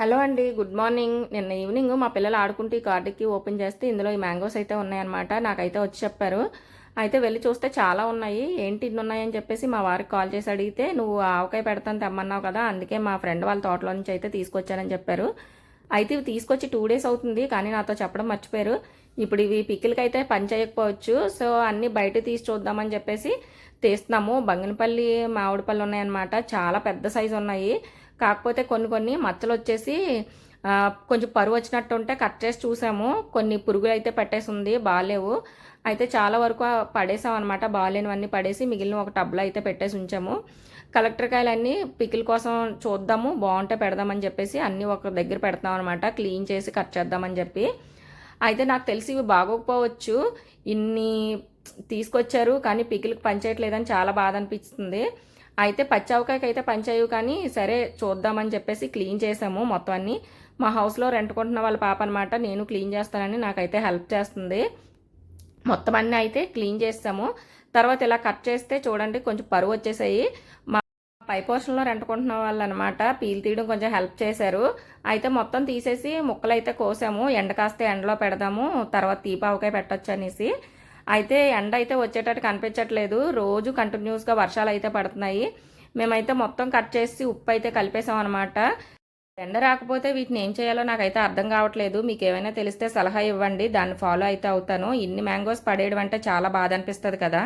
Hello అండి good morning. నిన్న evening మా పిల్లలు ఆడుకుంటూ ఈ కార్డుకి ఓపెన్ చేస్తే ఇందులో ఈ మ్యాంగోస్ అయితే ఉన్నాయన్నమాట. నాకైతే వచ్చి చెప్పారు. అయితే వెళ్ళి చూస్తే చాలా ఉన్నాయి. ఏంటి ఇన్ని ఉన్నాయని చెప్పేసి మా వారికి కాల్ చేసి అడిగితే నువ్వు ఆవకాయ పెడతాను తెమ్మన్నావు కదా అందుకే మా ఫ్రెండ్ వాళ్ళ తోటలో నుంచి అయితే తీసుకొచ్చానని చెప్పారు. అయితే ఇవి తీసుకొచ్చి టూ డేస్ అవుతుంది కానీ నాతో చెప్పడం మర్చిపోయారు. ఇప్పుడు ఇవి పిక్కిలకి అయితే పని చేయకపోవచ్చు. సో అన్నీ బయట తీసి చూద్దామని చెప్పేసి తీస్తున్నాము. బంగినపల్లి మామిడిపల్లి ఉన్నాయన్నమాట. చాలా పెద్ద సైజు ఉన్నాయి. కాకపోతే కొన్ని కొన్ని మచ్చలు వచ్చేసి కొంచెం పరువు వచ్చినట్టు ఉంటే కట్ చేసి చూసాము. కొన్ని పురుగులు అయితే పెట్టేసి ఉంది బాగాలేవు. అయితే చాలా వరకు పడేసాం అనమాట బాగాలేనివన్నీ పడేసి మిగిలిన ఒక టబ్లో అయితే పెట్టేసి ఉంచాము. కలెక్టర్ కాయలన్నీ పికిల్ కోసం చూద్దాము బాగుంటే పెడదామని చెప్పేసి అన్నీ ఒక దగ్గర పెడతాం అనమాట క్లీన్ చేసి కట్ చేద్దామని చెప్పి. అయితే నాకు తెలిసి ఇవి బాగోకపోవచ్చు. ఇన్ని తీసుకొచ్చారు కానీ పికిల్కి పనిచేయట్లేదని చాలా బాధ అనిపిస్తుంది. అయితే పచ్చావకాయకి అయితే పనిచేయవు కానీ సరే చూద్దామని చెప్పేసి క్లీన్ చేసాము మొత్తం అన్ని. మా హౌస్లో రెంట్ కొంటున్న వాళ్ళ పాప అనమాట నేను క్లీన్ చేస్తానని నాకైతే హెల్ప్ చేస్తుంది. మొత్తం అన్నీ అయితే క్లీన్ చేస్తాము తర్వాత ఇలా కట్ చేస్తే చూడండి కొంచెం పరువు వచ్చేసాయి. మా పై పోర్షన్లో రెంటుకుంటున్న వాళ్ళు అనమాట పీల్ తీయడం కొంచెం హెల్ప్ చేశారు. అయితే మొత్తం తీసేసి ముక్కలు అయితే కోసాము. ఎండ కాస్తే ఎండలో పెడదాము. తర్వాత తీపావకాయ పెట్టచ్చు అనేసి. అయితే ఎండ అయితే వచ్చేటట్టు కనిపించట్లేదు. రోజు కంటిన్యూస్గా వర్షాలు అయితే పడుతున్నాయి. మేమైతే మొత్తం కట్ చేసి ఉప్పు అయితే కలిపేసాం అనమాట ఎండ రాకపోతే వీటిని ఏం చేయాలో నాకైతే అర్థం కావట్లేదు. మీకు ఏమైనా తెలిస్తే సలహా ఇవ్వండి. దాన్ని ఫాలో అయితే అవుతాను. ఇన్ని మ్యాంగోస్ పడేయడం అంటే చాలా బాధ అనిపిస్తుంది కదా.